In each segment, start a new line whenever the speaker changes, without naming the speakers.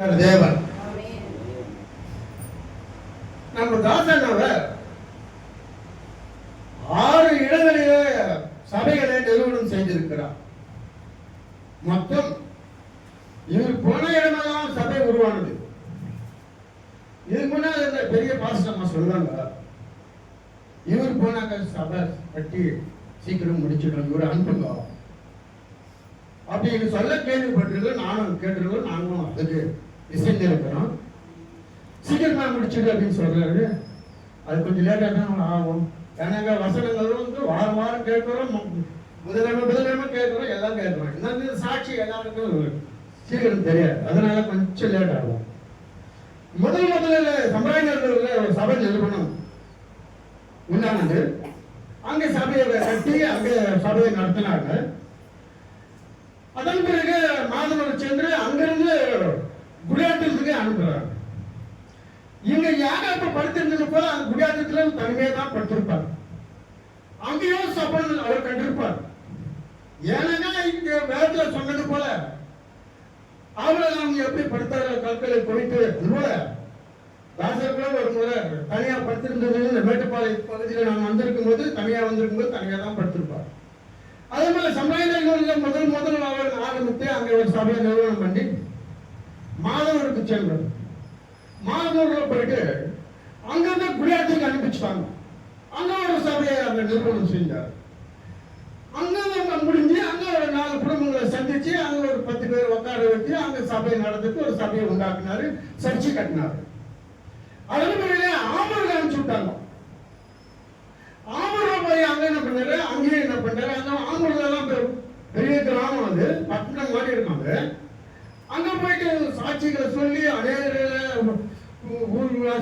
தேவன். நம்ம தாசனவ ஆறு இடங்களிலே சபைகளை நிறுவனம் செய்திருக்கிறார். மொத்தம் இவர் போன இடமெல்லாம் சபை உருவானது. இதுக்கு முன்னாடி இந்த பெரிய பாஸ்டர் அம்மா சொல்லுவாங்க இவர் போனாங்க சபை கட்டி சீக்கிரம் முடிச்சிடும் இவர் அனுப்புங்க அப்படின்னு சொல்ல கேள்விப்பட்டிருக்கோம் நானும் கேட்டிருக்கோம் நாங்களும் அதுக்கு இசைந்திருக்கிறோம் சீக்கிரமா முடிச்சுடு அப்படின்னு சொல்றாரு. அது கொஞ்சம் லேட்டாக தான் ஆகும். ஏன்னாங்க வசனங்கள் வந்து வாரம் வாரம் கேட்குறோம் மு- புதன்கிழமை கேட்குறோம் எல்லாம் கேட்குறோம். இன்னும் சாட்சி எல்லாருக்கும் சீக்கிரம் தெரியாது. அதனால கொஞ்சம் லேட் ஆகும். முதல் முதல்ல சம்பிரதாயத்தில் ஒரு சபை நிறுவனம். உண்டானது அங்கே சபையை கட்டி அங்கே சபையை நடத்தினாங்க. அதன் பிறகு மாதவர் சென்று அங்கிருந்து குடியாட்டத்துக்கு அனுப்புறாங்க இங்க யாராப்ப படுத்திருந்தது போல அந்த குடியாட்டத்துல தனிமையை தான் படுத்திருப்பார். அங்கேயும் சபல் அவர் கண்டிருப்பார். ஏன்னா இங்க வேதத்துல சொன்னது போல அவரை நாம் எப்படி படுத்தாரு கற்களை குறைத்து அது போல தாசர் ஒரு முறை தனியா படுத்திருந்தது. இந்த மேட்டுப்பாளைய பகுதியில் நாம் வந்திருக்கும் போது தனியா வந்திருக்கும் போது தனியா தான் படுத்திருப்பார். அதே போல சமுதாயங்களில் முதல் முதல் அவர் ஆரம்பித்து அங்கே ஒரு சபையை நிறுவனம் பண்ணி மாதவருக்கு சென்றது மாதவர்ல போயிட்டு அங்கிருந்து குடியாத்துக்கு அனுப்பிச்சுட்டாங்க. அங்க ஒரு சபையை அங்க நிறுவனம் செஞ்சார். அங்க முடிஞ்சு அங்க ஒரு நாலு குடும்பங்களை சந்திச்சு அங்க ஒரு பத்து பேர் உட்கார வச்சு அங்க சபையை நடந்துட்டு ஒரு சபையை உண்டாக்குனாரு. சர்ச்சை கட்டினாரு. அதன் பிறகு ஆமருக்கு அனுப்பிச்சு விட்டாங்க. ஆமூர்ல போய் அங்க என்ன பண்ணாரு? அங்கேயே என்ன பண்ணாரு? அந்த ஆமூர்ல எல்லாம் பெரிய கிராமம் அது. பட்டணம் மாதிரி இருக்காங்க அங்க போயிட்டு சாட்சிகளை சொல்லி அநேக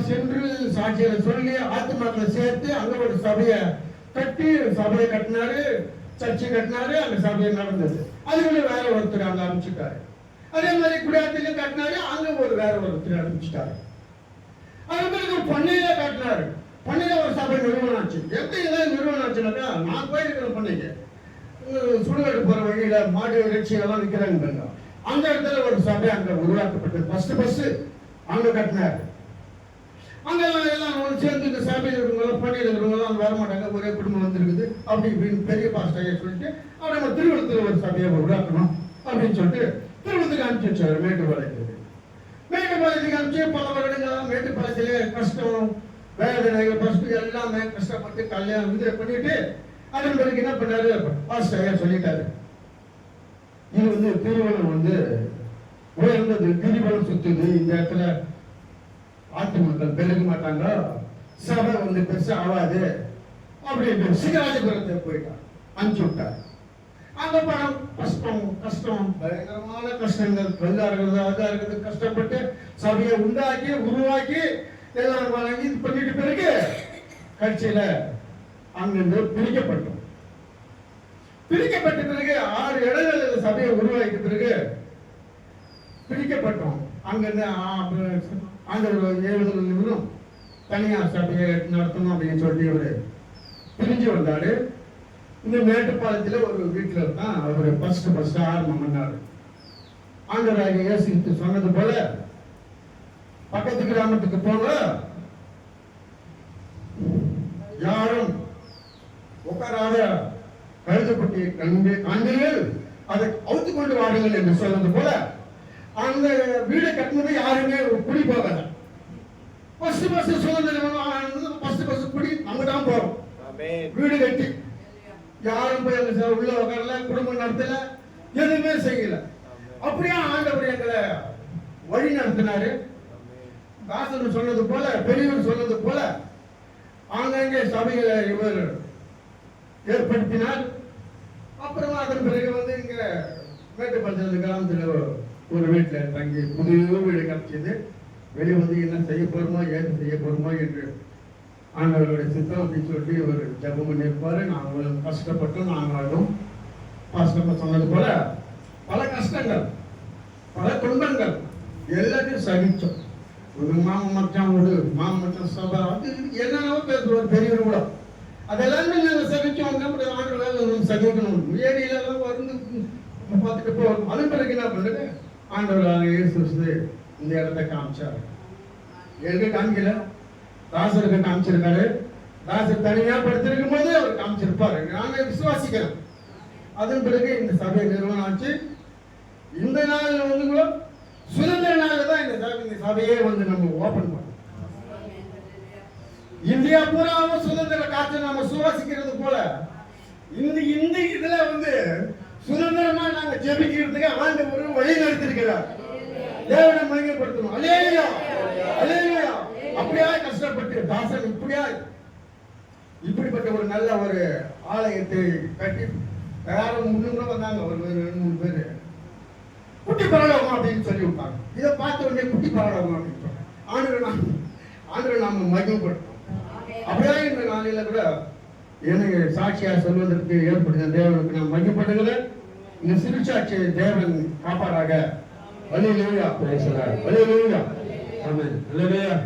சென்று சாட்சிகளை சொல்லி ஆத்மாக்களை சேர்த்து அங்க ஒரு சபையை கட்டி சபையை கட்டினாரு சர்ச்சை கட்டினாரு அந்த சபையை நடந்தது. அதுக்குள்ள வேற ஒருத்தர் அங்க அமைச்சுட்டாரு அதே மாதிரி குடியாத்தில கட்டினாரு அங்க ஒரு வேற ஒருத்தர் அனுப்பிச்சுட்டாரு. அது பிறகு பண்ணையில கட்டினாரு. பண்ணையில ஒரு சபை நிறுவனம் ஆச்சு எப்படி ஏதாவது நிறுவனம் ஆச்சுனாக்கா நான் போயிருக்கிற பண்ணைக்கு. சுடுகாடு போற வழியில மாடு இறைச்சி எல்லாம் விற்கிறாங்க அந்த இடத்துல ஒரு சபை அங்க உருவாக்கப்பட்டது. ஃபர்ஸ்ட் ஃபர்ஸ்ட் அங்க கட்டினாரு. அங்க எல்லாம் ஒன்று சேர்ந்து இந்த சபையில் இருக்கிறவங்க பண்ணியில் இருக்கிறவங்க வர மாட்டாங்க ஒரே குடும்பம் வந்திருக்குது. அப்படி இப்படின்னு பெரிய பாஸ்டாக சொல்லிட்டு அவர் நம்ம திருவள்ளத்தில் ஒரு சபையை உருவாக்கணும். அப்படின்னு சொல்லிட்டு திருவள்ளத்துக்கு அனுப்பிச்சு வச்சாரு மேட்டுப்பாளையத்துக்கு மேட்டுப்பாளையத்துக்கு அனுப்பிச்சு பல வருடங்களாக மேட்டுப்பாளையத்திலே கஷ்டம் வேதனைகள் ஃபர்ஸ்ட் எல்லாமே கஷ்டப்பட்டு கல்யாணம் இது பண்ணிட்டு அதன் பிறகு என்ன பண்ணாரு? பாஸ்டாக சொல்லிட்டாரு. இது வந்து திருவள்ளம் வந்து உயர்ந்தது கிரிவலம் சுத்துது. இந்த இடத்துல ஆட்டு மக்கள் பெருக மாட்டாங்க சபை வந்து பெருசா ஆகாது அப்படின்னு சிங்கராஜபுரத்தை போயிட்டான். அனுப்பிச்சு விட்டார். அந்த படம் கஷ்டம் கஷ்டம் பயங்கரமான கஷ்டங்கள். கல்லா இருக்கிறது அதா இருக்கிறது கஷ்டப்பட்டு சபையை உண்டாக்கி உருவாக்கி எல்லாம் வழங்கி இது பண்ணிட்டு பிறகு கட்சியில அங்கிருந்து பிரிக்கப்பட்டோம். பிரிக்கப்பட்ட பிறகு ஆறு இடங்கள் சபையை உருவாக்கி பிறகு பிரிக்கப்பட்டோம். அங்கிருந்து அங்க ஒரு எழுபது நிமிடம் தனியார் சபையை நடத்தணும் அப்படின்னு சொல்லி ஒரு பிரிஞ்சு வந்தாரு. இந்த மேட்டுப்பாளையத்தில் ஒரு வீட்டில் தான் அவர் ஃபர்ஸ்ட் ஃபர்ஸ்ட் ஆரம்பம் பண்ணார். ஆண்டராக இயேசு சொன்னது போல பக்கத்து கிராமத்துக்கு போக யாரும் உட்காராத கழுதுப்பட்டி கண்டு காண்கிறீர்கள் அதை அவுத்து கொண்டு வாருங்கள் என்று சொன்னது போல அந்த வீடை கட்டினது யாருமே குடி போகல ஃபர்ஸ்ட் ஃபர்ஸ்ட் சுதந்திரம் ஃபர்ஸ்ட் ஃபர்ஸ்ட் குடி அங்க தான் போறோம் வீடு கட்டி. யாரும் போய் அங்க உள்ள உட்காரல குடும்பம் நடத்தல எதுவுமே செய்யல. அப்படியே ஆண்டவர் எங்களை வழி நடத்தினாரு. தாசன் சொன்னது போல பெரியவர் சொன்னது போல ஆங்காங்கே சபைகளை இவர் ஏற்படுத்தினார். அப்புறமா அதன் பிறகு வந்து இங்க மேட்டுப்பள்ளத்து கிராமத்தில் ஒரு வீட்டில் தங்கி புதிய வீடு கிடைச்சது வெளியே வந்து என்ன செய்ய போகிறோமோ ஏது செய்ய போகிறோமோ என்று ஆண்டவர்களுடைய சித்தம் அப்படின்னு சொல்லி ஒரு ஜபம் பண்ணியிருப்பாரு. நாங்களும் கஷ்டப்பட்டோம் நாங்களும் பாஸ்டர் சொன்னது போல பல கஷ்டங்கள் பல துன்பங்கள் எல்லாத்தையும் சகிச்சோம். ஒரு மாமன் மச்சான் ஒரு மாமன் மச்சான் சபை அது என்னென்னவோ பேசுவார் பெரியவர் கூட. அதெல்லாமே நாங்கள் சகிச்சோம் நம்முடைய ஆண்டவர்களால் சகிக்கணும் ஏரியில எல்லாம் வந்து பார்த்துட்டு போவோம் அதன் பிறகு என்ன பண்ணுறது ஆண்டவராக இயேசு இந்த இடத்த காமிச்சாரு. எங்க காமிக்கல? தாசருக்கு காமிச்சிருக்காரு. தாசர் தனியாக படுத்திருக்கும் போது அவர் காமிச்சிருப்பாரு. நாங்க விசுவாசிக்கிறோம் அதன் பிறகு இந்த சபை நிறுவனம் ஆச்சு. இந்த நாள் வந்து கூட சுதந்திர நாளில் தான் இந்த சபை இந்த சபையே வந்து நம்ம ஓப்பன் பண்ணோம். இந்தியா பூராவும் சுதந்திர காற்று நம்ம சுவாசிக்கிறது போல இந்த இந்த இதுல வந்து சுதந்திரமா நாங்க ஜெபிக்கிறதுக்கு ஆண்டவர் வழி நடத்திருக்கிறார். தேவனை மகிமைப்படுத்தணும். அலேலியா அலேலியா அப்படியா கஷ்டப்பட்டு தாசன் இப்படியா இப்படிப்பட்ட ஒரு நல்ல ஒரு ஆலயத்தை கட்டி யாரும் முன்னுங்களும் வந்தாங்க. ஒரு ரெண்டு மூணு பேர். குட்டி பரலோகம் அப்படின்னு சொல்லி விட்டாங்க இதை பார்த்த உடனே குட்டி பரலோகம் அப்படின்னு சொன்னாங்க. ஆண்டு நாம் நாம மகிமைப்படுத்தணும். அப்படியே இந்த நாளில கூட எனக்கு சாட்சியா சொல்வதற்கு ஏற்படுத்த தேவனுக்கு நான் மகிமைப்படுகிறேன் இந்த சிறுசாட்சியை தேவன் காப்பாராக வலியிலேயா
Lord.
வலியிலேயா
Amen. Hallelujah.